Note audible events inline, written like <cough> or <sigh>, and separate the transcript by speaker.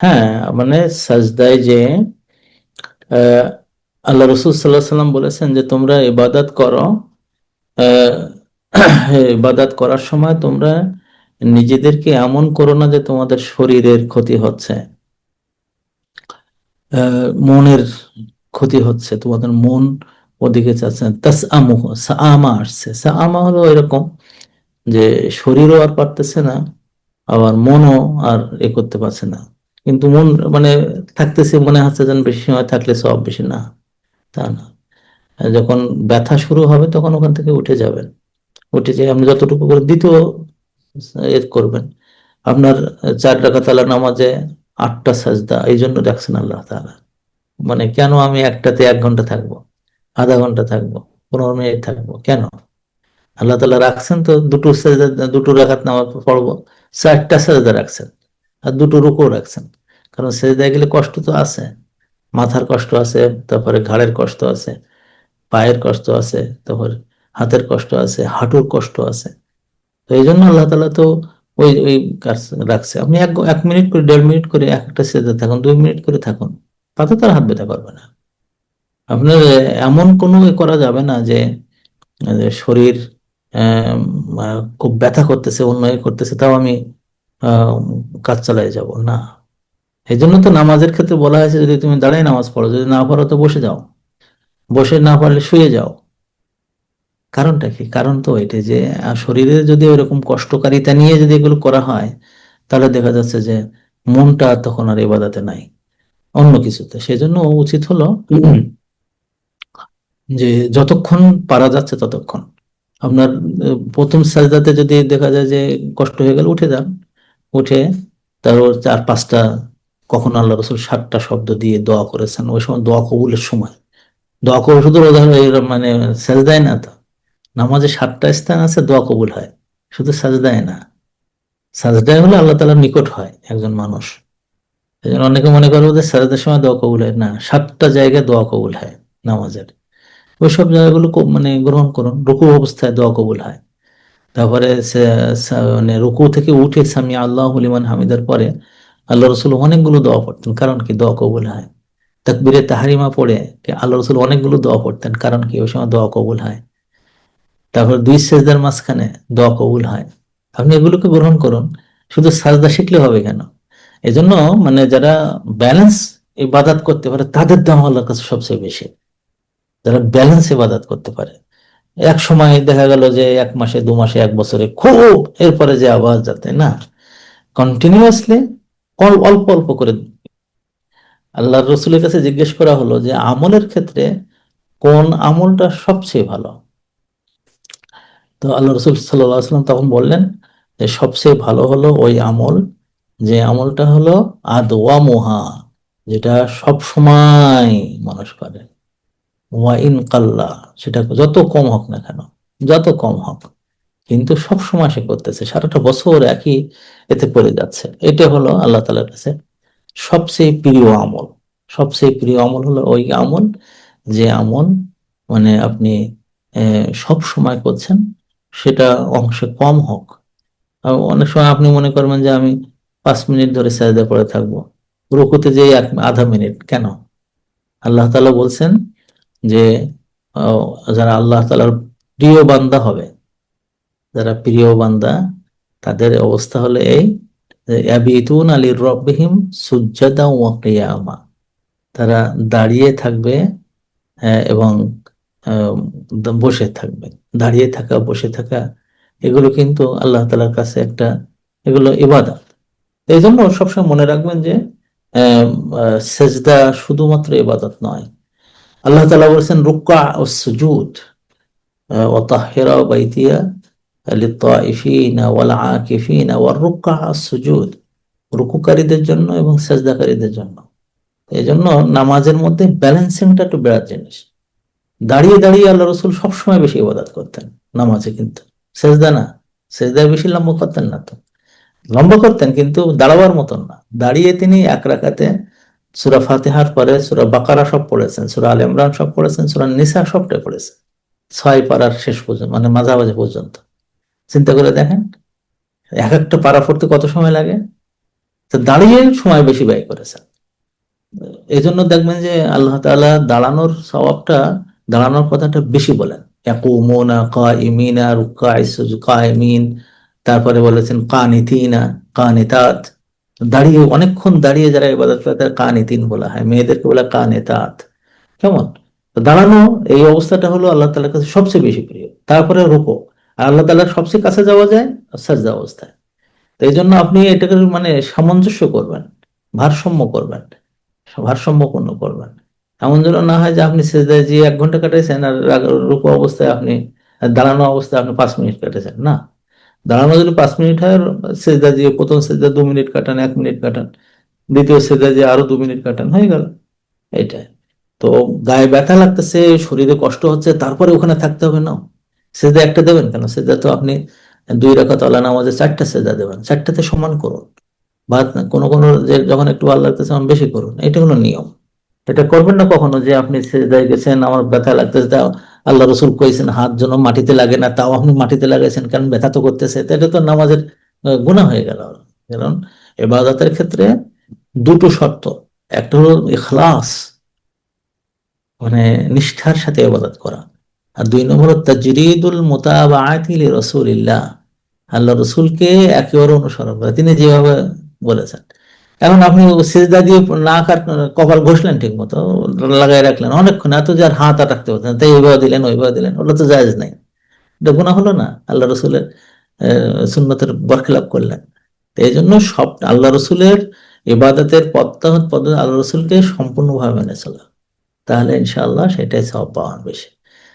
Speaker 1: হ্যাঁ মানে সাজদায় যে আল্লাহ রসুল সাল্লাহ সাল্লাম বলেছেন যে, তোমরা ইবাদত করো। <clears throat> ইবাদত করার সময় তোমরা নিজেদেরকে এমন করো না যে, তোমাদের শরীরের ক্ষতি হচ্ছে মনের ক্ষতি হচ্ছে, তোমাদের মন ওদিকে চাচ্ছে তাস আমুহ সামা আসছে। সামা হলো এরকম যে, শরীরও আর পারতেছে না, আবার মনও আর এ করতে পারছে না। কিন্তু মন মানে থাকতেছে, মনে হচ্ছে যেন বেশি সময় থাকলে সব বেশি না, তা না। যখন ব্যথা শুরু হবে তখন ওখান থেকে উঠে যাবেন। উঠে যে আপনি যতটুকু করে দ্বিতীয় এ করবেন। আপনার চার টাকা তালা নামাজে আটটা সাজদা, এই জন্য রাখছেন আল্লাহ তাআলা। মানে কেন আমি একটাতে এক ঘণ্টা থাকব? আধা ঘণ্টা থাকব? পনেরো মিনিট থাকব? কেন? আল্লাহ তালা রাখছেন তো দুটো সাজদা, দুটো রাখাত নামাজ পড়ব, চারটা সাজদা রাখছেন। আর দুটো রুকু রাখছেন। কারণ সেজদায় গেলে কষ্ট তো আছে। মাথার কষ্ট আছে, তারপরে ঘাড়ের কষ্ট আছে, পায়ের কষ্ট আছে, তারপর হাতের কষ্ট আছে, হাঁটুর কষ্ট আছে। তো এই জন্য আল্লাহ তালা তো ওই ওই কাজ রাখছে। আপনি এক এক মিনিট করে, দেড় মিনিট করে একটা সেজদা থাকুন, দুই মিনিট করে থাকুন, তাতে তার হাত ব্যথা করবে না। আপনার এমন কোনো করা যাবে না যে শরীর খুব ব্যথা করতেছে অন্য করতেছে, তাও আমি কাজ চালিয়ে যাব। না। এই জন্য তো নামাজের ক্ষেত্রে বলা হয়েছে যদি তুমি দাঁড়াই নামাজ পড়ো, যদি না পারো তো বসে যাও। বসে না পারলে শুয়ে যাও। কারণটা কি? কারণ তো এটাই যে শরীরে যদি ওইরকম কষ্টকারিতা নিয়ে যদি এগুলো করা হয়, তাহলে দেখা যাচ্ছে যে মনটা তখন আর এবাদাতে নাই, অন্য কিছুতে। সেজন্য উচিত হলো যে যতক্ষণ পারা যাচ্ছে ততক্ষণ। আপনার প্রথম সাজদাতে যদি দেখা যায় যে কষ্ট হয়ে গেল, উঠে যান। উঠে তারপর চার পাঁচটা কখন আল্লাহ রসুল সাতটা শব্দ দিয়ে দোয়া করেছেন। ওই সময় দোয়া কবুলের সময়। দোয়া কবুল শুধু মানে সাজদায় না তো। নামাজে সাতটা স্থান আছে, দোয়া কবুল হয়। শুধু সাজ দেয় না। সাজদায় হলে আল্লাহ তালার নিকট হয় একজন মানুষ। এই জন্য অনেকে মনে করব যে সাজদার সময় দোয়া কবুল হয়। না, সাতটা জায়গায় দোয়া কবুল হয় নামাজের। ওই সব জায়গাগুলো মানে গ্রহণ করুন। রুকু অবস্থায় দোয়া কবুল হয়। তারপরে মানে রুকু থেকে উঠে সামি আল্লাহ লিমান হামিদার পরে আল্লাহ রসুল অনেকগুলো দোয়া পড়তেন, কারণ কি দোয়া কবুল হয়। তাকবিরে তাহারিমা পড়ে আল্লাহ রসুল অনেকগুলো দোয়া পড়তেন, কারণ কি ওই সময় দোয়া কবুল হয়। তারপর দুই সেজদার মাঝখানে দোয়া কবুল হয়। আপনি এগুলোকে গ্রহণ করুন, শুধু সাজদা শিখলে হবে কেন? এজন্য মানে যারা ব্যালেন্স ইবাদাত করতে পারে, তাদের দাম আল্লাহর কাছে সবচেয়ে বেশি। যারা ব্যালেন্স ইবাদাত করতে পারে। এক সময় দেখা গেল যে এক মাসে, দু মাসে, এক বছরে খুব, এরপরে যে আবার যাতে না। কন্টিনিউয়াসলি অল্প অল্প করে আল্লাহ রসুলের কাছে জিজ্ঞেস করা হলো যে, আমলের ক্ষেত্রে কোন আমলটা সবচেয়ে ভালো? তো আল্লাহ রসুল সাল্লাম তখন বললেন যে, সবচেয়ে ভালো হলো ওই আমল, যে আমলটা হলো আদওয়া মোহা যেটা সব সময় মানুষ করে। ওয়াইন কাল্লা, সেটা যত কম হোক না কেন, যত কম হোক। কিন্তু সব সময় সে করতেছে। সারাটা বছর একই এতে পড়ে যাচ্ছে। এটা হলো আল্লাহ তালার কাছে সবচেয়ে প্রিয় আমল। সবচেয়ে প্রিয় আমল হলো ওই আমল যে আমল মানে আপনি সব সময় করছেন, সেটা অংশে কম হোক। অনেক সময় আপনি মনে করবেন যে আমি পাঁচ মিনিট ধরে সাজদা করে থাকব। রুকুতে যে এক আধা মিনিট, কেন? আল্লাহ তালা বলছেন যে যারা আল্লাহ তালার প্রিয় বান্দা হবে যারা প্রিয় বান্দা তাদের অবস্থা হলো এই যে ইয়াবিতুন আলী রব্বিহিম সুজ্জাদা ওয়া কিয়ামা। তারা দাঁড়িয়ে থাকবে আহ, এবং বসে থাকবে। দাঁড়িয়ে থাকা বসে থাকা এগুলো কিন্তু আল্লাহ তালার কাছে একটা এগুলো ইবাদত। এই জন্য সবসময় মনে রাখবেন যে সেজদা শুধুমাত্র ইবাদত নয়। আল্লাহ তালা বলেছেন রুকা ও সুজুদ ও তাহিরা বাইতিয়া লিত্তাইফিনা ওয়াল আকিফিনা ওয়ার সুজুদ রুকুকারীদের জন্য এবং সেজদাকারীদের জন্য। এই জন্য নামাজের মধ্যে ব্যালেন্সিংটা একটু বিরাট জিনিস। দাঁড়িয়ে দাঁড়িয়ে আল্লাহ রসুল সবসময় বেশি ইবাদত করতেন নামাজে কিন্তু। সেজদা না, সেজদায় বেশি লম্বা করতেন না তো। লম্বা করতেন কিন্তু দাঁড়াবার মতন না। দাঁড়িয়ে তিনি এক রাকাতে সুরা ফাতেহার পরে, সুরা বাকারা সব পড়েছেন, সুরা আল ইমরান সব পড়েছেন, সুরা নিসা সবটাই পড়েছেন। ছয় পাড়ার শেষ পর্যন্ত মানে মাঝামাঝি পর্যন্ত। চিন্তা করে দেখেন, এক একটা পাড়া পড়তে কত সময় লাগে? তো দাঁড়িয়ে সময় বেশি ব্যয় করেছেন এই জন্য দেখবেন যে আল্লাহ তাআলা দাঁড়ানোর স্বভাবটা, দাঁড়ানোর কথাটা বেশি বলেন। ইয়াকুমুনা কাইমিনা রুকাই কাইমিন তারপরে বলেছেন কানিতিনা, কানিতাত। দাঁড়িয়ে, অনেকক্ষণ দাঁড়িয়ে যারা ইবাদত করে তাদের কানিতিন বলা হয়, মেয়েদেরকে বলা কানিতাত। কেমন? দাঁড়ানো, এই অবস্থাটা হলো আল্লাহ তাআলার কাছে সবচেয়ে বেশি প্রিয়। তারপরে রুকু। আর আল্লাহ তাআলার সবচেয়ে কাছে যাওয়া যায় সাজদা অবস্থায়। তো এই জন্য আপনি এটাকে মানে সামঞ্জস্য করবেন, ভারসাম্য করবেন ভারসাম্যপূর্ণ করবেন। এমন যেন না হয় যে আপনি সেজদায় যে এক ঘণ্টা কাটাইছেন আর রূপ অবস্থায় আপনি, দাঁড়ানো অবস্থায় আপনি পাঁচ মিনিট কাটাইছেন। না, দাঁড়ানো যদি পাঁচ মিনিট হয়, সেজদা দিয়ে প্রথম সেজদা দু মিনিট কাটান, এক মিনিট কাটান, দ্বিতীয় সেজদা দিয়ে আরও দু মিনিট কাটান, হয়ে গেল। এইটাই তো গায়ে ব্যথা লাগতেছে, শরীরে কষ্ট হচ্ছে, তারপরে ওখানে থাকতে হবে না। সেজদা একটা দেবেন কেন? সেজদা তো আপনি দুই রাখা তলা নামাজে চারটা সেজদা দেবেন। চারটাতে সমান করুন। বা কোনো কোনো যে যখন একটু ভালো লাগতেছে তখন বেশি করুন, এটা হলো নিয়ম। এটা করবেন না কখনো যে আপনি সেজদায় গেছেন, আমার ব্যথা লাগতেছে, তাও আল্লাহ রসুল কইছেন, হাত যেন মাটিতে লাগে না, তাও আপনি মাটিতে লাগাইছেন, কারণ ব্যথা তো করতেছে। তো এটা তো নামাজের গুণা হয়ে গেল। কারণ এবাদতের ক্ষেত্রে দুটো শর্ত। একটা হলো ইখলাস মানে নিষ্ঠার সাথে ইবাদত করা। আর দুই নম্বর তাজরিদুল মুতাবাআতি লিরাসূলিল্লাহ। আল্লাহ রসুলকে একেবারে অনুসরণ করে। তিনি যেভাবে বলেছেন। এখন আপনি সিজদা দিয়ে নাক আর কপাল ঘষলেন ঠিক মতো লাগাই রাখলেন অনেকক্ষণ, এত যার হাত রাখতে পারতেন তাই ওইভাবে দিলেন ওইভাবে দিলেন, ওটা তো জায়জ নাই। এটা গুণা হলো না। আল্লাহ রসুলের সুন্নতের বরখেলাপ করলেন। এই জন্য সব আল্লাহ রসুলের ইবাদতের পদ্মা পদ্ধতি আল্লাহ রসুলকে সম্পূর্ণভাবে মেনে চলা। তাহলে ইনশাআল্লাহ সেটাই সব পাওয়ার বেশি।